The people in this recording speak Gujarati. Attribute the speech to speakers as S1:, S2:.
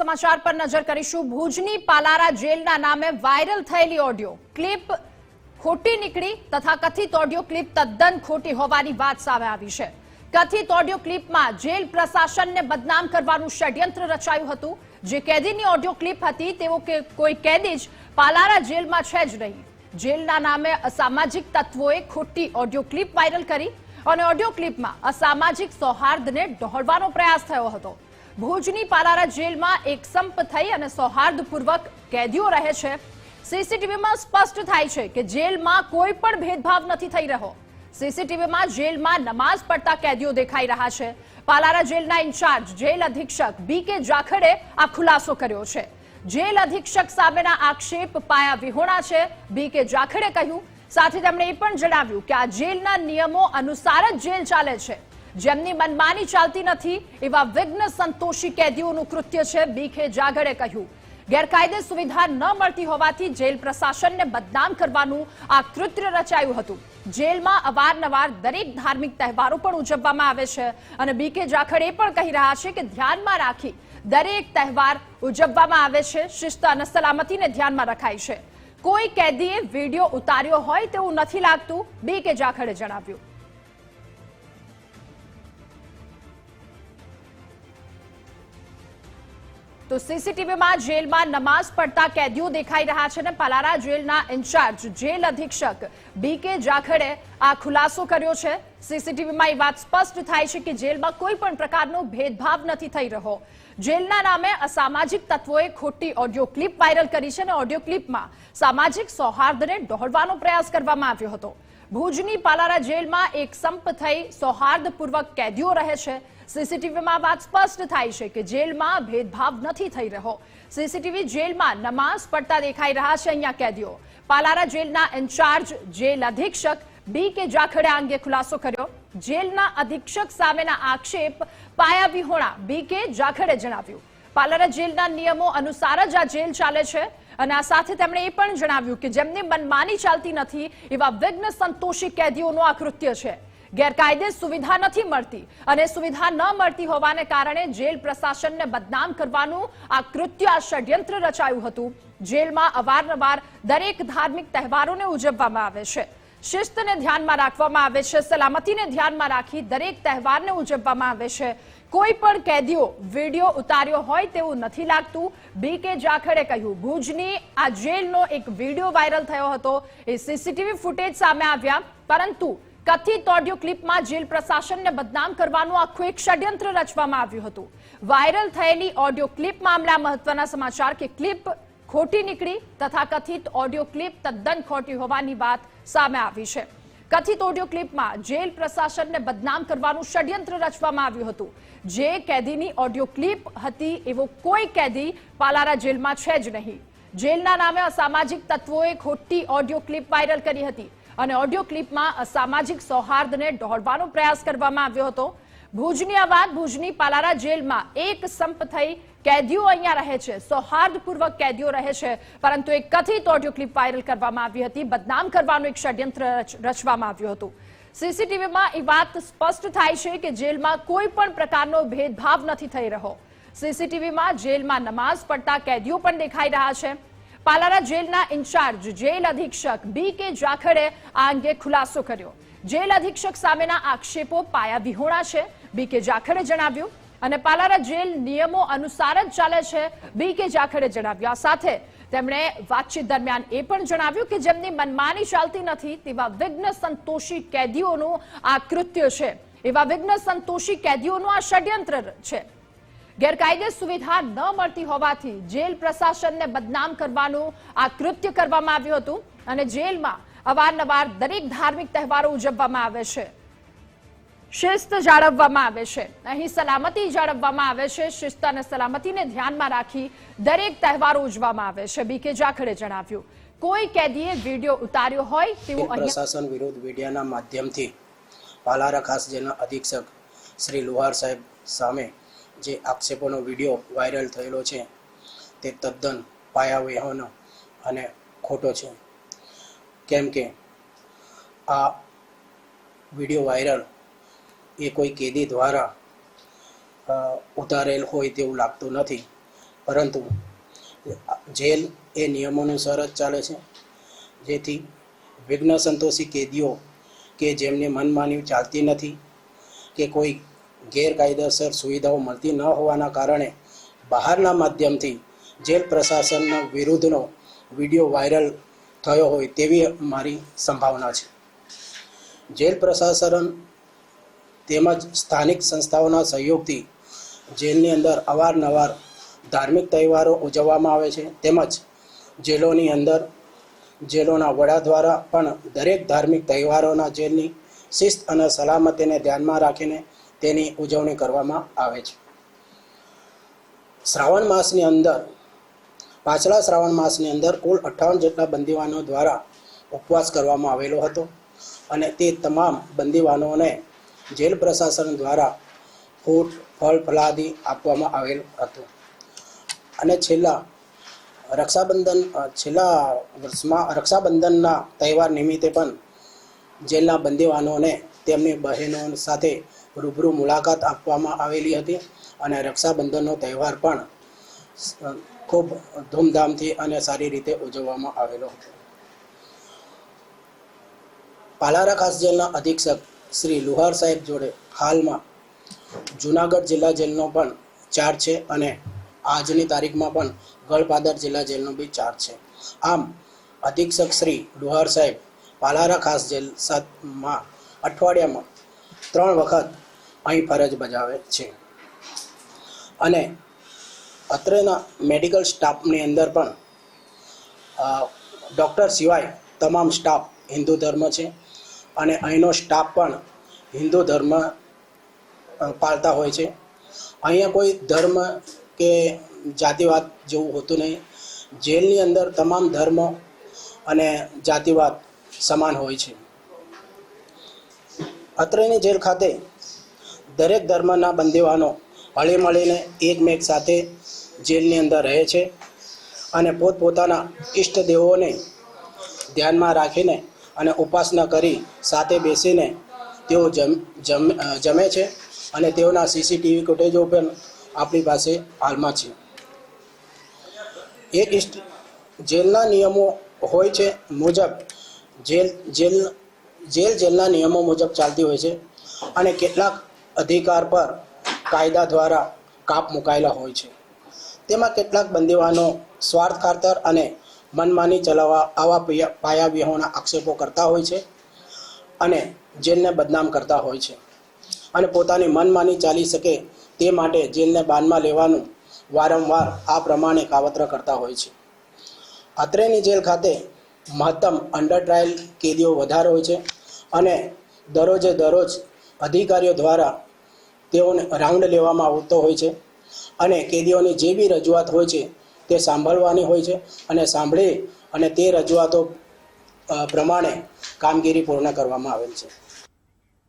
S1: સમાચાર પર નજર કરીશું. ભુજની પાલારા જેલના નામે વાયરલ થયેલી ઓડિયો. ક્લિપ ખોટી નીકળી તથા કથિત ઓડિયો ક્લિપ તદ્દન ખોટી હોવાની વાત સામે આવી છે. કથિત ઓડિયો ક્લિપમાં જેલ પ્રશાસનને બદનામ કરવાનું ષડયંત્ર રચાયું હતું. જે કેદીની ઓડિયો ક્લિપ હતી તેવો કે કોઈ કેદી જ પાલારા જેલમાં છે જ નહીં. જેલના નામે અસામાજિક તત્વોએ ખોટી ઓડિયો ક્લિપ વાયરલ કરી અને ઓડિયો ક્લિપમાં અસામાજિક સૌહાર્દને ડહોળવાનો પ્રયાસ થયો હતો. ભુજની પાલારા જેલમાં એક સંપ થઈ અને સૌહાર્દપૂર્વક કેદીઓ રહે છે. સીસીટીવીમાં સ્પષ્ટ થાય છે કે જેલમાં કોઈ પણ ભેદભાવ નથી થઈ રહ્યો. સીસીટીવીમાં જેલમાં નમાઝ પડતા કેદીઓ દેખાઈ રહ્યા છે. પાલારા જેલના ઇન્ચાર્જ, જેલ અધિક્ષક બી કે જાખડે આ ખુલાસો કર્યો છે. જેલ અધિક્ષક સામેના આક્ષેપ પાયા વિહોણા છે. બી કે જાખડે કહ્યું. સાથે તેમણે એ પણ જણાવ્યું કે આ જેલના નિયમો અનુસાર જ જેલ ચાલે છે. જેમની મનમાની ચાલતી નથી એવા વિઘ્ન સંતોષી કેદીઓનું કૃત્ય છે બીખે જાગડે કહ્યું. ગેરકાયદે સુવિધા ન મળતી હોવાથી જેલ પ્રશાસનને બદનામ કરવાનું આ કૃત્ય રચાયું હતું. જેલમાં અવારનવાર દરેક ધાર્મિક તહેવારો પણ ઉજવવામાં આવે છે અને બીકે જાખડ એ પણ કહી રહ્યા છે કે ધ્યાનમાં રાખી દરેક તહેવાર ઉજવવામાં આવે છે, શિસ્ત અને સલામતીને ધ્યાનમાં રખાય છે. કોઈ કેદીએ વીડિયો ઉતાર્યો હોય તેવું નથી લાગતું બીકે જાખડે જણાવ્યું. તો સીસીટીવીમાં જેલમાં નમાઝ પડતા કેદીઓ દેખાઈ રહ્યા છે અને પલારા જેલના ઇન્ચાર્જ જેલ અધિક્ષક બી કે જાખડે આ ખુલાસો કર્યો છે. સીસીટીવીમાં એ વાત સ્પષ્ટ થાય છે કે જેલમાં કોઈ પણ પ્રકારનો ભેદભાવ નથી થઈ રહ્યો. જેલના નામે અસામાજિક તત્વોએ ખોટી ઓડિયો ક્લિપ વાયરલ કરી છે અને ઓડિયો ક્લિપમાં સામાજિક સૌહાર્દને ડહોળવાનો પ્રયાસ કરવામાં આવ્યો હતો. ભુજની પાલારા જેલમાં એક સંપ થઈ સૌહાર્દપૂર્વક કેદીઓ રહે છે. સીસીટીવીમાં વાત સ્પષ્ટ થાય છે કે જેલમાં ભેદભાવ નથી થઈ રહ્યો. સીસીટીવી જેલમાં નમાઝ પડતા દેખાઈ રહ્યા છે અહીંયા કેદીઓ. પાલારા જેલના ઇન્ચાર્જ જેલ અધિક્ષક બી કે જાખડે અંગે ખુલાસો કર્યો. જેલના અધિક્ષક સામેના આક્ષેપ પાયા વિહોણા બી કે જાખડે જણાવ્યું. પાલારા જેલના નિયમો અનુસાર જ આ જેલ ચાલે છે અને આ સાથે તેમણે એ પણ જણાવ્યું કે જેમની મનમાની ચાલતી નથી એવા વિઘ્ન સંતોષી કેદીઓનું આ છે. ગેરકાયદે સુવિધા નથી મળતી અને સુવિધા ન મળતી હોવાને કારણે જેલ પ્રશાસનને બદનામ કરવાનું આ કૃત્ય, આ ષડયંત્ર રચાયું હતું. જેલમાં અવારનવાર દરેક ધાર્મિક તહેવારોને ઉજવવામાં આવે છે. શિસ્તને ધ્યાનમાં રાખવામાં આવે છે, સલામતીને ધ્યાનમાં રાખી દરેક તહેવારને ઉજવવામાં આવે છે. કોઈ પણ કેદીઓ વીડિયો ઉતાર્યો હોય તેવું નથી લાગતું. બી કે જાખડે કહ્યું, ભુજની આ જેલનો એક વીડિયો વાયરલ થયો હતો. એ સીસીટીવી ફૂટેજ સામે આવ્યા. પરંતુ કથિત ઓડિયો ક્લિપમાં જેલ પ્રશાસનને બદનામ કરવાનું આખું એક ષડયંત્ર રચવામાં આવ્યું હતું. વાયરલ થયેલી ઓડિયો ક્લિપ મામલા મહત્વના સમાચાર કે ક્લિપ ખોટી નીકળી તથા કથિત ઓડિયો ક્લિપ તદ્દન ખોટી હોવાની વાત સામે આવી છે. કથિત ઓડિયો ક્લિપમાં જેલ પ્રશાસનને બદનામ કરવાનું ષડયંત્ર રચવામાં આવ્યું હતું. જે કેદીની ઓડિયો ક્લિપ હતી એવો કોઈ કેદી પાલારા જેલમાં છે જ નહીં. જેલના નામે અસામાજિક તત્વોએ ખોટી ઓડિયો ક્લિપ વાયરલ કરી હતી. અને ઓડિયો ક્લિપમાં અસામાજિક સૌહાર્દને દોહડવાનો પ્રયાસ કરવામાં આવ્યો હતો. ભુજની આ વાત ભુજની પાલારા જેલમાં એક સંપ થઈ કેદીઓ અહીંયા રહે છે. સૌહાર્દપૂર્વક કેદીઓ રહે છે. પરંતુ એક કથિત ઓડિયો ક્લિપ વાયરલ કરવામાં આવી હતી. બદનામ કરવાનું એક ષડયંત્ર રચ- રચવામાં આવ્યું હતું. સીસીટીવીમાં એ વાત સ્પષ્ટ થાય છે કે જેલમાં કોઈ પણ પ્રકારનો ભેદભાવ નથી થઈ રહ્યો. સીસીટીવીમાં જેલમાં નમાઝ પડતા કેદીઓ પણ દેખાઈ રહ્યા છે. પાલારા જેલના ઇન્ચાર્જ જેલ અધિક્ષક બી કે જાખડે આ અંગે ખુલાસો કર્યો. જેલ અધિક્ષક સામેના આક્ષેપો પાયા વિહોણા છે. બી કે જાખડે જણાવ્યું અને પાલારા જેલ નિયમો અનુસાર જ ચાલે છે, બી કે જાખડે જણાવ્યું. આ સાથે તેમણે વાતચીત દરમિયાન એ પણ જણાવ્યું કે જેમની મનમાની ચાલતી નથી તેવા વિઘ્ન સંતોષી કેદીઓનું આ કૃત્ય છે. એવા વિઘ્ન સંતોષી કેદીઓનું આ ષડયંત્ર છે. ગેરકાયદે સુવિધા ન મળતી હોવાથી જેલ પ્રશાસનને બદનામ કરવાનું આ કૃત્ય કરવામાં આવ્યું હતું અને જેલમાં અવારનવાર દરેક ધાર્મિક તહેવારો ઉજવવામાં આવે છે. શિસ્ત જાળવવામાં આવે છે. અહીં સલામતી જાળવવામાં આવે છે. શિસ્ત અને સલામતીને ધ્યાનમાં રાખી દરેક તહેવારો ઉજવવામાં આવે છે. બીકે જાખડે જણાવ્યું. કોઈ કેદીએ વીડિયો ઉતાર્યો હોય તેવું
S2: પ્રશાસન વિરુદ્ધ મીડિયાના માધ્યમથી પાલારા ખાસ જેલના અધિક્ષક શ્રી લુહાર સાહેબ સામે જે આક્ષેપોનો વીડિયો વાયરલ થયેલો છે, તે તદ્દન પાયાવેહોનો અને ખોટો છે. કેમ કે આ વીડિયો વાયરલ એ કોઈ કેદી દ્વારા ઉતારેલ હોય તેવું લાગતું નથી. પરંતુ જેલ એ નિયમોનુસાર જ ચાલે છે. જેથી વિઘ્ન સંતોષી કેદીઓ કે જેમની મનમાની ચાલતી નથી કે કોઈ ગેરકાયદેસર સુવિધાઓ મળતી ન હોવાના કારણે બહારના માધ્યમથી જેલ પ્રશાસનના વિરુદ્ધનો વીડિયો વાયરલ થયો હોય તેવી મારી સંભાવના છે. જેલ પ્રશાસન તેમજ સ્થાનિક સંસ્થાઓના સહયોગથી જેલની અંદર અવારનવાર ધાર્મિક તહેવારો ઉજવવામાં આવે છે. તેમજ જેલોની અંદર જેલોના વડા દ્વારા પણ દરેક ધાર્મિક તહેવારોના જેલની શિસ્ત અને સલામતીને ધ્યાનમાં રાખીને તેની ઉજવણી કરવામાં આવે છે. શ્રાવણ માસની અંદર, પાછલા શ્રાવણ માસની અંદર કુલ અઠ્ઠાવન જેટલા બંદીવાનો દ્વારા ઉપવાસ કરવામાં આવેલો હતો અને તે તમામ બંદીવાનોને જેલ પ્રશાસન દ્વારા ફૂટ, ફળ ફલાદી આપવામાં આવેલ હતું. અને છેલ્લા રક્ષાબંધન છેલ્લા વર્ષમાં રક્ષાબંધનના તહેવાર નિમિત્તે પણ જેલના બંદીવાનોને તેમની બહેનો સાથે રૂબરૂ મુલાકાત આપવામાં આવેલી હતી અને રક્ષાબંધનનો તહેવાર પણ ખૂબ ધૂમધામથી અને સારી રીતે ઉજવવામાં આવેલો હતો. પાલારા ખાસ જેલના અધિક્ષક શ્રી લુહાર સાહેબ જોડે હાલમાં જુનાગઢ જિલ્લા જેલનો પણ ચાર્જ છે અને આજની તારીખમાં પણ ગળપાદર જિલ્લા જેલનો બી ચાર્જ છે. આમ, અધિક્ષક શ્રી લુહાર સાહેબ પાલારા ખાસ જેલ સાથમાં અઠવાડિયામાં ત્રણ વખત અહીં ફરજ બજાવે છે. અને અત્રેના મેડિકલ સ્ટાફની અંદર પણ ડૉક્ટર સિવાય તમામ સ્ટાફ હિન્દુ ધર્મ છે. અને અહીંનો સ્ટાફ પણ હિન્દુ ધર્મ પાળતા હોય છે. અહીંયા કોઈ ધર્મ કે જાતિવાદ જેવું હોતું નહીં. જેલની અંદર તમામ ધર્મો અને જાતિવાદ સમાન હોય છે. અત્રેની જેલ ખાતે દરેક ધર્મના બંદીવાનો હળી મળીને એકમેક સાથે જેલની અંદર રહે છે અને પોતપોતાના ઈષ્ટદેવોને ધ્યાનમાં રાખીને અને ઉપાસના કરી સાથે બેસીને તેઓ જમ જમ છે અને તેઓના સીસીટીવી ફૂટેજો પણ આપણી પાસે હાલમાં છે. એક ઇષ્ટ જેલના નિયમો હોય છે મુજબ, જેલ જેલ જેલ જેલના નિયમો મુજબ ચાલતી હોય છે અને કેટલાક અધિકાર પર કાયદા દ્વારા કાપ મુકાયેલા હોય છે. તેમાં કેટલાક બંદીવાનો સ્વાર્થ ખાતર અને મનમાની ચલાવવા, આવા પાયા પાયાવ્યૂહોના આક્ષેપો કરતા હોય છે અને જેલને બદનામ કરતા હોય છે. અને પોતાની મનમાની ચાલી શકે તે માટે જેલને બાનમાં લેવાનું વારંવાર આ પ્રમાણે કાવતર કરતા હોય છે. અત્રેની જેલ ખાતે મહત્તમ અંડર ટ્રાયલ કેદીઓ વધારે હોય છે અને દરરોજે દરરોજ અધિકારીઓ દ્વારા તેઓને રાઉન્ડ લેવામાં આવતો હોય છે અને કેદીઓની જે બી રજૂઆત હોય છે તે સાંભળવાની હોય છે અને સાંભળી અને તે રજૂઆતો પ્રમાણે કામગીરી પૂર્ણ કરવામાં આવેલ છે.